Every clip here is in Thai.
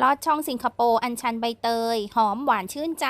ลอดช่องสิงคโปร์อัญชันใบเตย หอมหวานชื่นใจ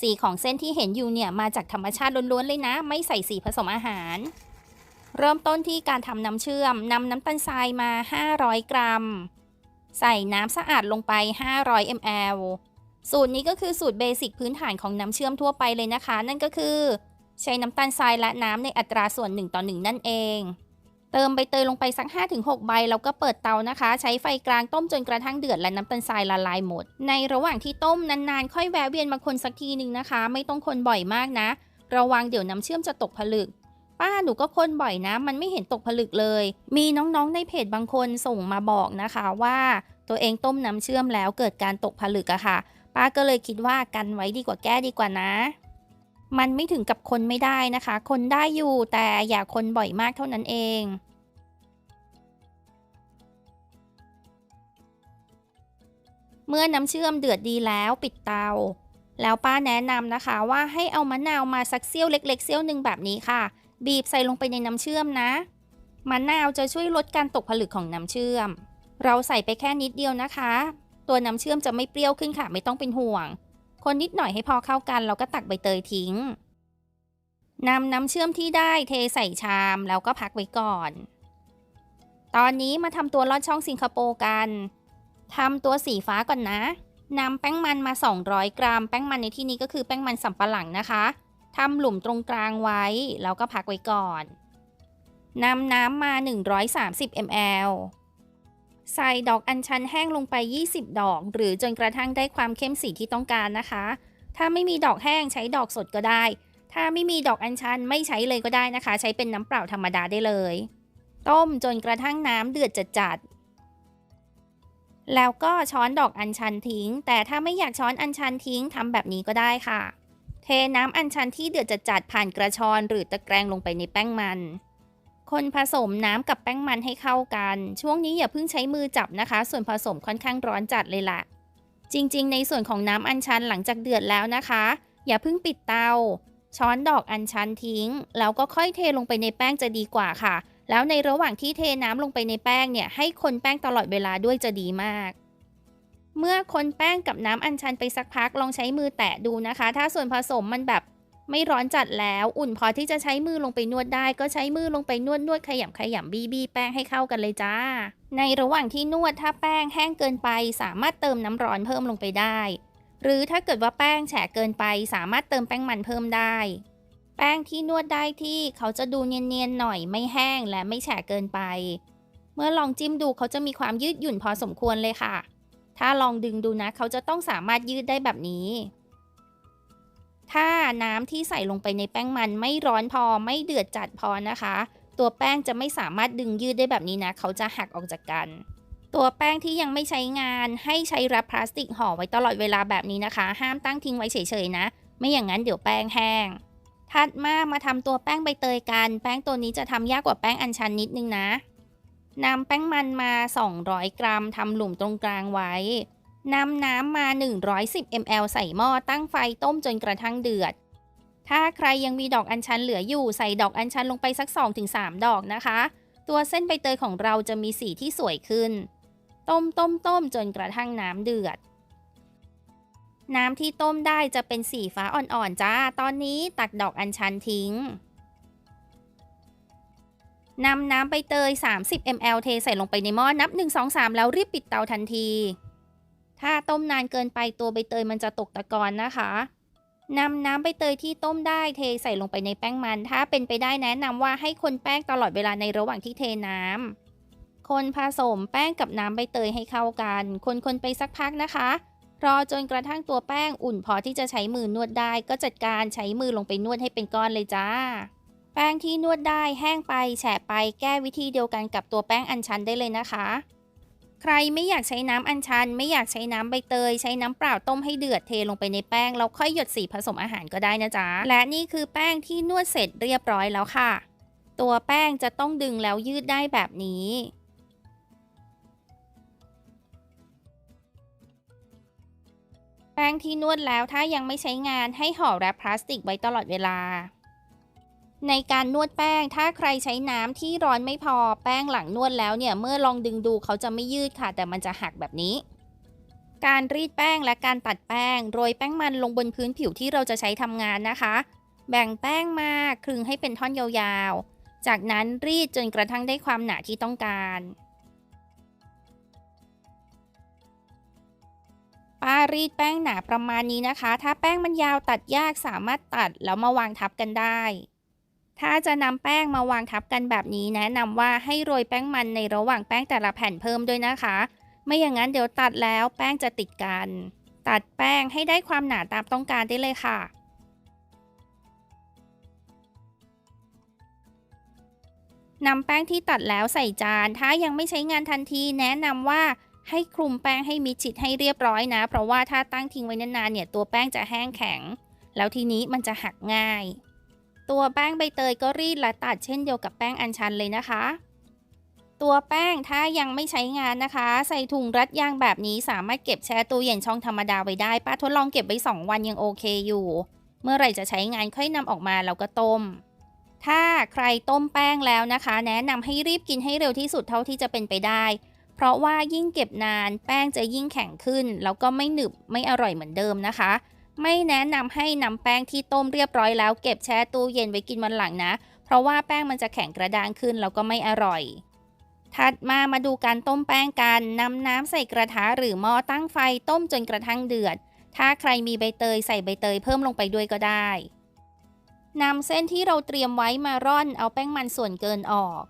สีของเส้นที่เห็นอยู่เนี่ยมาจากธรรมชาติล้วนๆเลยนะ ไม่ใส่สีผสมอาหาร เริ่มต้นที่การทำน้ำเชื่อมนำน้ำตาลทรายมา 500 กรัม ใส่น้ำสะอาดลงไป 500 ml สูตรนี้ก็คือสูตรเบสิกพื้นฐานของน้ำเชื่อมทั่วไปเลยนะคะ นั่นก็คือ ใช้น้ำตาลทรายและน้ำในอัตราส่วน 1 ต่อ 1 นั่นเอง เติมใบเตยลงไปสัก 5-6 ใบแล้วก็เปิดเตานะคะ ใช้ไฟกลางต้มจนกระทั่งเดือดและน้ำตาลทรายละลายหมด ในระหว่างที่ต้มนานๆ ค่อยแวะเวียนมาคนสักทีหนึ่งนะคะ ไม่ต้องคนบ่อยมากนะ ระวังเดี๋ยวน้ำเชื่อมจะตกผลึก ป้าหนูก็คนบ่อยนะ มันไม่เห็นตกผลึกเลย มีน้องๆในเพจบางคนส่งมาบอกนะคะว่า ตัวเองต้มน้ำเชื่อมแล้วเกิดการตกผลึกอะค่ะ ป้าก็เลยคิดว่ากันไว้ดีกว่าแก้ดีกว่านะมันไม่ถึงกับคนไม่ได้นะคะ คนได้อยู่แต่อย่าคนบ่อยมากเท่านั้นเอง เมื่อน้ำเชื่อมเดือดดีแล้วปิดเตา แล้วป้าแนะนำนะคะว่าให้เอามะนาวมาสักเสี้ยวเล็ก ๆเสี้ยวหนึ่งแบบนี้ค่ะ บีบใส่ลงไปในน้ำเชื่อมนะ มะนาวจะช่วยลดการตกผลึกของน้ำเชื่อม เราใส่ไปแค่นิดเดียวนะคะ ตัวน้ำเชื่อมจะไม่เปรี้ยวขึ้นค่ะไม่ต้องเป็นห่วง คนนิดหน่อยให้พอเข้ากันแล้วก็ตักใบเตยทิ้งนำน้ำเชื่อมที่ได้เทใส่ชามแล้วก็พักไว้ก่อน ตอนนี้มาทำตัวลอดช่องสิงคโปร์กัน ทำตัวสีฟ้าก่อนนะนำแป้งมันมา 200 กรัม แป้งมันในที่นี้ก็คือแป้งมันสำปะหลังนะคะทำหลุมตรงกลางไว้ แล้วก็พักไว้ก่อนนำน้ำมา 130 ml ใส่ดอกอัญชันแห้งลงไป 20 ดอก หรือจนกระทั่งได้ความเข้มสีที่ต้องการนะคะ ถ้าไม่มีดอกแห้งใช้ดอกสดก็ได้ ถ้าไม่มีดอกอัญชันไม่ใช้เลยก็ได้นะคะ ใช้เป็นน้ำเปล่าธรรมดาได้เลย ต้มจนกระทั่งน้ำเดือดจัด แล้วก็ช้อนดอกอัญชันทิ้ง แต่ถ้าไม่อยากช้อนอัญชันทิ้งทำแบบนี้ก็ได้ค่ะ เทน้ำอัญชันที่เดือดจัดๆผ่านกระชอนหรือตะแกรงลงไปในแป้งมัน คนผสมน้ำกับแป้งมันให้เข้ากัน ช่วงนี้อย่าเพิ่งใช้มือจับนะคะ ส่วนผสมค่อนข้างร้อนจัดเลยล่ะ จริงๆ ในส่วนของน้ำอัญชันหลังจากเดือดแล้วนะคะ อย่าเพิ่งปิดเตาช้อนดอกอัญชันทิ้ง แล้วก็ค่อยเทลงไปในแป้งจะดีกว่าค่ะ แล้วในระหว่างที่เทน้ำลงไปในแป้งเนี่ยให้คนแป้งตลอดเวลาด้วยจะดีมาก เมื่อคนแป้งกับน้ำอัญชันไปสักพักลองใช้มือแตะดูนะคะ ถ้าส่วนผสมมันแบบไม่ร้อนจัดแล้วอุ่นพอที่จะใช้มือลงไปนวดได้ ก็ใช้มือลงไปนวดนวดขยำขยำบีบีแป้งให้เข้ากันเลยจ้า ในระหว่างที่นวดถ้าแป้งแห้งเกินไป สามารถเติมน้ำร้อนเพิ่มลงไปได้ หรือถ้าเกิดว่าแป้งแฉะเกินไป สามารถเติมแป้งมันเพิ่มได้ แป้งที่นวดได้ที่เขาจะดูเนียนๆหน่อยไม่แห้งและไม่แฉะเกินไป เมื่อลองจิ้มดูเขาจะมีความยืดหยุ่นพอสมควรเลยค่ะ ถ้าลองดึงดูนะ เขาจะต้องสามารถยืดได้แบบนี้ ถ้าน้ำที่ใส่ลงไปในแป้งมันไม่ร้อนพอไม่เดือดจัดพอนะคะ ตัวแป้งจะไม่สามารถดึงยืดได้แบบนี้นะ เขาจะหักออกจากกัน ตัวแป้งที่ยังไม่ใช้งานให้ใช้แรปพลาสติกห่อไว้ตลอดเวลาแบบนี้นะคะ ห้ามตั้งทิ้งไว้เฉยๆนะ ไม่อย่างนั้นเดี๋ยวแป้งแห้ง ถัดมามาทำตัวแป้งใบเตยกัน แป้งตัวนี้จะทำยากกว่าแป้งอัญชันนิดนึงนะนำแป้งมันมา 200 กรัมทำหลุมตรงกลางไว้นำน้ำมา 110 ml ใส่หม้อตั้งไฟต้มจนกระทั่งเดือด ถ้าใครยังมีดอกอัญชันเหลืออยู่ใส่ดอกอัญชันลงไปสัก 2-3 ดอกนะคะ ตัวเส้นใบเตยของเราจะมีสีที่สวยขึ้น ต้มต้มต้มจนกระทั่งน้ำเดือด น้ำที่ต้มได้จะเป็นสีฟ้าอ่อนๆจ้า ตอนนี้ตักดอกอัญชันทิ้งนำน้ำใบเตย 30 ml เทใส่ลงไปในหม้อนับ 1 2 3 แล้วรีบปิดเตาทันที ถ้าต้มนานเกินไปตัวใบเตยมันจะตกตะกอนนะคะนำน้ำใบเตยที่ต้มได้เทใส่ลงไปในแป้งมัน ถ้าเป็นไปได้แนะนำว่าให้คนแป้งตลอดเวลาในระหว่างที่เทน้ำคนผสมแป้งกับน้ำใบเตยให้เข้ากัน คนๆไปสักพักนะคะ รอจนกระทั่งตัวแป้งอุ่นพอที่จะใช้มือนวดได้ ก็จัดการใช้มือลงไปนวดให้เป็นก้อนเลยจ้า แป้งที่นวดได้แห้งไปแฉะไปแก้วิธีเดียวกันกับตัวแป้งอัญชันได้เลยนะคะ ใครไม่อยากใช้น้ำอัญชัน ไม่อยากใช้น้ำใบเตย ใช้น้ำเปล่าต้มให้เดือดเทลงไปในแป้งแล้วค่อยหยดสีผสมอาหารก็ได้นะจ๊ะและนี่คือแป้งที่นวดเสร็จเรียบร้อยแล้วค่ะ ตัวแป้งจะต้องดึงแล้วยืดได้แบบนี้ ป้งที่นวดแล้วถ้ายังไม่ใช้งานให้ห่อแรปพลาสติกไว้ตลอดเวลา ในการนวดแป้งถ้าใครใช้น้ำที่ร้อนไม่พอแป้งหลังนวดแล้วเนี่ยเมื่อลองดึงดูเขาจะไม่ยืดค่ะ แต่มันจะหักแบบนี้ การรีดแป้งและการตัดแป้งโรยแป้งมันลงบนพื้นผิวที่เราจะใช้ทำงานนะคะ แบ่งแป้งมาคลึงให้เป็นท่อนยาวๆ จากนั้นรีดจนกระทั่งได้ความหนาที่ต้องการ ป้ารีดแป้งหนาประมาณนี้นะคะ ถ้าแป้งมันยาวตัดยากสามารถตัดแล้วมาวางทับกันได้ ถ้าจะนำแป้งมาวางทับกันแบบนี้ แนะนำว่าให้โรยแป้งมันในระหว่างแป้งแต่ละแผ่นเพิ่มด้วยนะคะ ไม่อย่างนั้นเดี๋ยวตัดแล้วแป้งจะติดกัน ตัดแป้งให้ได้ความหนาตามต้องการได้เลยค่ะนำแป้งที่ตัดแล้วใส่จาน ถ้ายังไม่ใช้งานทันที แนะนำว่า ให้คลุมแป้งให้มิดชิดให้เรียบร้อยนะ เพราะว่าถ้าตั้งทิ้งไว้นานๆเนี่ยตัวแป้งจะแห้งแข็ง แล้วทีนี้มันจะหักง่าย ตัวแป้งใบเตยก็รีดและตัดเช่นเดียวกับแป้งอัญชันเลยนะคะ ตัวแป้งถ้ายังไม่ใช้งานนะคะ ใส่ถุงรัดยางแบบนี้สามารถเก็บแช่ตู้เย็นช่องธรรมดาไว้ได้ป้าทดลองเก็บไว้ 2 วันยังโอเคอยู่ เมื่อไหร่จะใช้งานค่อยนำออกมาแล้วก็ต้มถ้าใครต้มแป้งแล้วนะคะ แนะนำให้รีบกินให้เร็วที่สุดเท่าที่จะเป็นไปได้ เพราะว่ายิ่งเก็บนานแป้งจะยิ่งแข็งขึ้น แล้วก็ไม่หนึบไม่อร่อยเหมือนเดิมนะคะ ไม่แนะนำให้นำแป้งที่ต้มเรียบร้อยแล้วเก็บแช่ตู้เย็นไว้กินวันหลังนะ เพราะว่าแป้งมันจะแข็งกระด้างขึ้นแล้วก็ไม่อร่อย ถัดมามาดูการต้มแป้งกันนำน้ำใส่กระทะหรือหม้อตั้งไฟต้มจนกระทั่งเดือด ถ้าใครมีใบเตยใส่ใบเตยเพิ่มลงไปด้วยก็ได้นำเส้นที่เราเตรียมไว้มาร่อนเอาแป้งมันส่วนเกินออก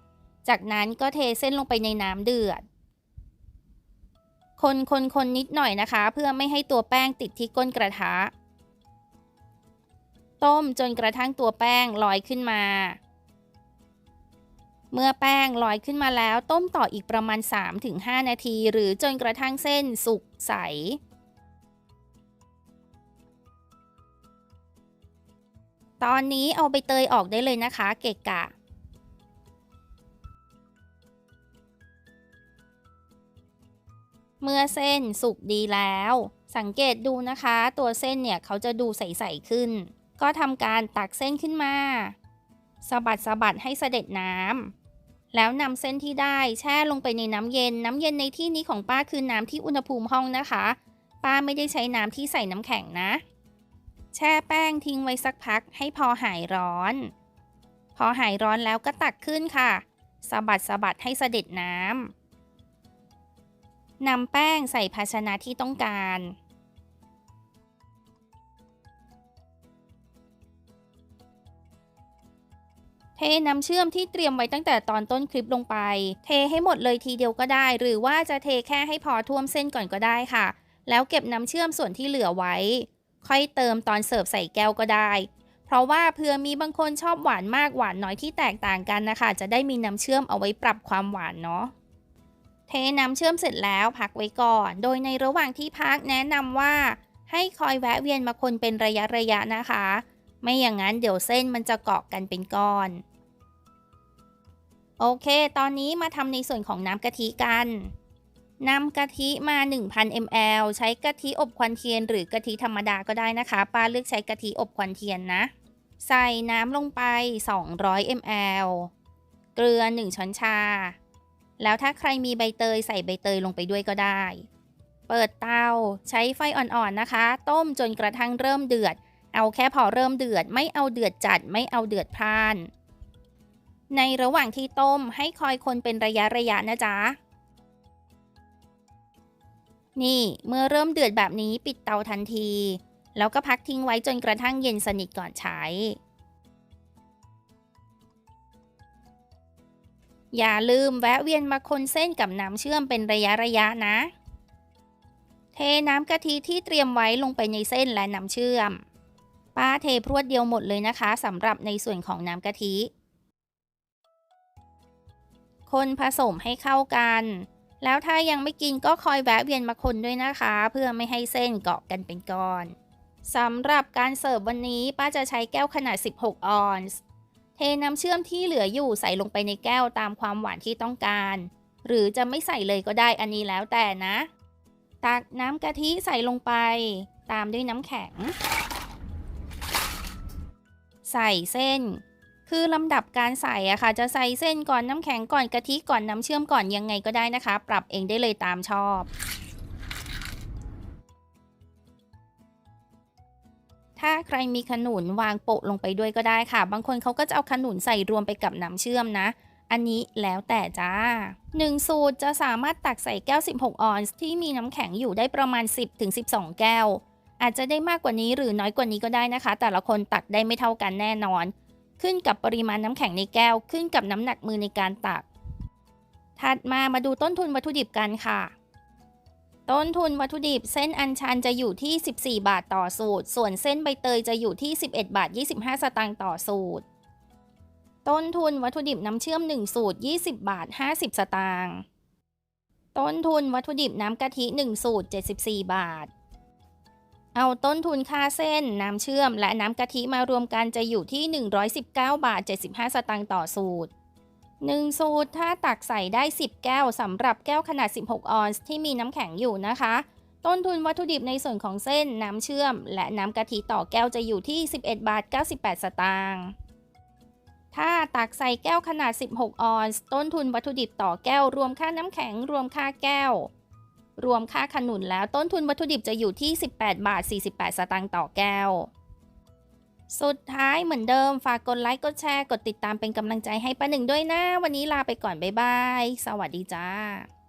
จากนั้นก็เทเส้นลงไปในน้ำเดือด คนคนคนนิดหน่อยนะคะ เพื่อไม่ให้ตัวแป้งติดที่ก้นกระทะ ต้มจนกระทั่งตัวแป้งลอยขึ้นมา เมื่อแป้งลอยขึ้นมาแล้ว ต้มต่ออีกประมาณ 3-5 นาที หรือจนกระทั่งเส้นสุกใสตอนนี้เอาใบเตยออกได้เลยนะคะ เกะกะ เมื่อเส้นสุกดีแล้ว สังเกตดูนะคะ ตัวเส้นเนี่ยเขาจะดูใสๆขึ้น ก็ทำการตักเส้นขึ้นมาสะบัดสะบัดให้เสด็จน้ำแล้วนำเส้นที่ได้แช่ลงไปในน้ำเย็น น้ำเย็นในที่นี้ของป้าคือน้ำที่อุณหภูมิห้องนะคะ ป้าไม่ได้ใช้น้ำที่ใส่น้ำแข็งนะ แช่แป้งทิ้งไว้สักพักให้พอหายร้อน พอหายร้อนแล้วก็ตักขึ้นค่ะสะบัดสะบัดให้เสด็จน้ำ นำแป้งใส่ภาชนะที่ต้องการ เทน้ำเชื่อมที่เตรียมไว้ตั้งแต่ตอนต้นคลิปลงไป เทให้หมดเลยทีเดียวก็ได้ หรือว่าจะเทแค่ให้พอท่วมเส้นก่อนก็ได้ค่ะ แล้วเก็บน้ำเชื่อมส่วนที่เหลือไว้ ค่อยเติมตอนเสิร์ฟใส่แก้วก็ได้ เพราะว่าเผื่อมีบางคนชอบหวานมากหวานน้อยที่แตกต่างกันนะคะ จะได้มีน้ำเชื่อมเอาไว้ปรับความหวานเนาะ เทน้ำเชื่อมเสร็จแล้วพักไว้ก่อน โดยในระหว่างที่พักแนะนำว่า ให้คอยแวะเวียนมาคนเป็นระยะระยะนะคะ ไม่อย่างนั้นเดี๋ยวเส้นมันจะเกาะกันเป็นก้อน โอเค ตอนนี้มาทำในส่วนของน้ำกะทิกันนำกะทิมา 1,000 ml ใช้กะทิอบควันเทียน หรือกะทิธรรมดาก็ได้นะคะ ป้าเลือกใช้กะทิอบควันเทียนนะ ใส่น้ำลงไป 200 ml เกลือ 1 ช้อนชา แล้วถ้าใครมีใบเตยใส่ใบเตยลงไปด้วยก็ได้ เปิดเตาใช้ไฟอ่อนๆนะคะ ต้มจนกระทั่งเริ่มเดือด เอาแค่พอเริ่มเดือด ไม่เอาเดือดจัด ไม่เอาเดือดพร่าน ในระหว่างที่ต้มให้คอยคนเป็นระยะระยะนะจ๊ะ นี่เมื่อเริ่มเดือดแบบนี้ปิดเตาทันที แล้วก็พักทิ้งไว้จนกระทั่งเย็นสนิทก่อนใช้ อย่าลืมแวะเวียนมาคนเส้นกับน้ำเชื่อมเป็นระยะระยะนะ เทน้ำกะทิที่เตรียมไว้ลงไปในเส้นและน้ำเชื่อม ป้าเทพรวดเดียวหมดเลยนะคะสำหรับในส่วนของน้ำกะทิ คนผสมให้เข้ากัน แล้วถ้ายังไม่กินก็คอยแวะเวียนมาคนด้วยนะคะ เพื่อไม่ให้เส้นเกาะกันเป็นก้อนสำหรับการเสิร์ฟวันนี้ป้าจะใช้แก้วขนาด 16 ออนซ์ เทน้ำเชื่อมที่เหลืออยู่ใส่ลงไปในแก้วตามความหวานที่ต้องการ หรือจะไม่ใส่เลยก็ได้อันนี้แล้วแต่นะ ตักน้ำกะทิใส่ลงไป ตามด้วยน้ำแข็ง ใส่เส้น คือลำดับการใส่อะค่ะ จะใส่เส้นก่อนน้ำแข็งก่อนกะทิก่อนน้ำเชื่อมก่อนยังไงก็ได้นะคะ ปรับเองได้เลยตามชอบ ถ้าใครมีขนุนวางโปะลงไปด้วยก็ได้ค่ะ บางคนเขาก็จะเอาขนุนใส่รวมไปกับน้ำเชื่อมนะ อันนี้แล้วแต่จ้า 1 สูตรจะสามารถตักใส่แก้ว 16 ออนซ์ที่มีน้ำแข็งอยู่ได้ประมาณ 10-12 แก้ว อาจจะได้มากกว่านี้หรือน้อยกว่านี้ก็ได้นะคะ แต่ละคนตักได้ไม่เท่ากันแน่นอน ขึ้นกับปริมาณน้ำแข็งในแก้ว ขึ้นกับน้ำหนักมือในการตัก ถัดมามาดูต้นทุนวัตถุดิบกันค่ะ ต้นทุนวัตถุดิบเส้นอัญชันจะอยู่ที่ 14 บาทต่อสูตร ส่วนเส้นใบเตยจะอยู่ที่ 11 บาท 25 สตางค์ต่อสูตร ต้นทุนวัตถุดิบน้ำเชื่อม 1 สูตร 20 บาท 50 สตางค์ ต้นทุนวัตถุดิบน้ำกะทิ 1 สูตร 74 บาท เอาต้นทุนค่าเส้น น้ำเชื่อม และน้ำกะทิมารวมกันจะอยู่ที่ 119 บาท 75 สตางค์ต่อสูตร 1 สูตร ถ้าตักใส่ได้ 10 แก้วสำหรับแก้วขนาด 16 ออนซ์ที่มีน้ำแข็งอยู่นะคะ ต้นทุนวัตถุดิบในส่วนของเส้นน้ำเชื่อม และน้ำกะทิต่อแก้วจะอยู่ที่ 11 บาท 98 สตางค์ถ้าตักใส่แก้วขนาด 16 ออนซ์ต้นทุนวัตถุดิบต่อแก้ว รวมค่าน้ำแข็ง รวมค่าแก้ว รวมค่าขนุนแล้วต้นทุนวัตถุดิบจะอยู่ที่ 18 บาท 48 สตางค์ต่อแก้ว สุดท้ายเหมือนเดิมฝากกดไลค์ กดแชร์ กดติดตามเป็นกำลังใจให้ป้าหนึ่งด้วยนะ วันนี้ลาไปก่อน บ๊ายบาย สวัสดีจ้า